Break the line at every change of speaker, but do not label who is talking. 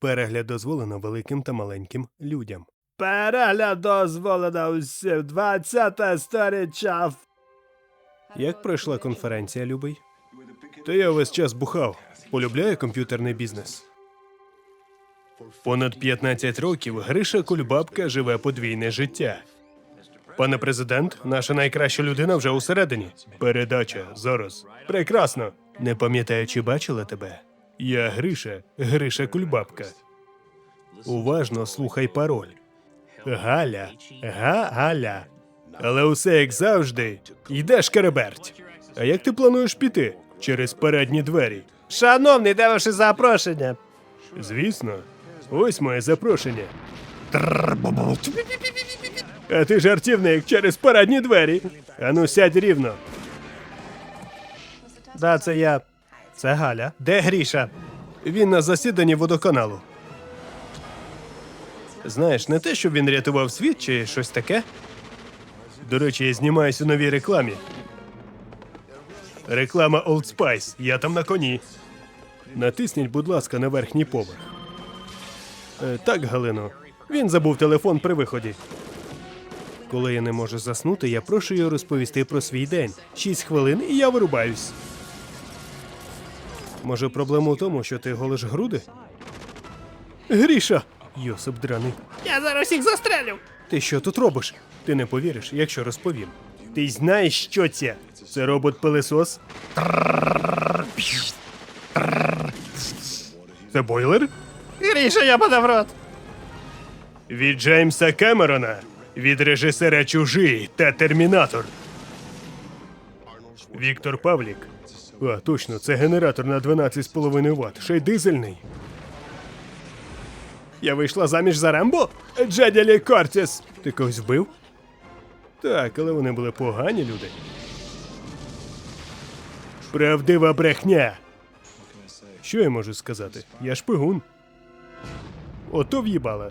Перегляд дозволено великим та маленьким людям.
Перегляд дозволено усім 20 сторіччя.
Як пройшла конференція, любий? Та я весь час бухав. Полюбляю комп'ютерний бізнес. Понад 15 років Гриша Кульбабка живе подвійне життя. Пане президент, наша найкраща людина вже усередині. Передача зараз. Прекрасно. Не пам'ятаю, чи бачила тебе. Я Гриша, Гриша Кульбабка. Уважно слухай пароль. Галя, га-галя. Але усе як завжди. Йдеш кереберть. А як ти плануєш піти? Через передні двері.
Шановний, де ваше запрошення?
Звісно, ось моє запрошення. А ти жартівник через передні двері. Ану, сядь рівно.
Да, це я. Це Галя. Де Гріша?
Він на засіданні водоканалу. Знаєш, не те, щоб він рятував світ чи щось таке. До речі, я знімаюсь у новій рекламі. Реклама Old Spice. Я там на коні. Натисніть, будь ласка, на верхній поверх. Е, так, Галино. Він забув телефон при виході. Коли я не можу заснути, я прошу його розповісти про свій день. Шість хвилин і я вирубаюсь. Може, проблема у тому, що ти голиш груди? Гріша! Йосип драний.
Я зараз всіх застрелю.
Ти що тут робиш? Ти не повіриш, якщо розповім. Ти знаєш, що це? Це робот-пилисос? Це бойлер?
Гріша, я подав рот.
Від Джеймса Кемерона, від режисера Чужий та Термінатор. Віктор Павлік. А, точно, це генератор на 12,5 Вт, ще й дизельний. Я вийшла заміж за Рембо? Джеділі Кортіс. Ти когось вбив? Так, але вони були погані люди. Правдива брехня. Що я можу сказати? Я шпигун. Ото в'їбала.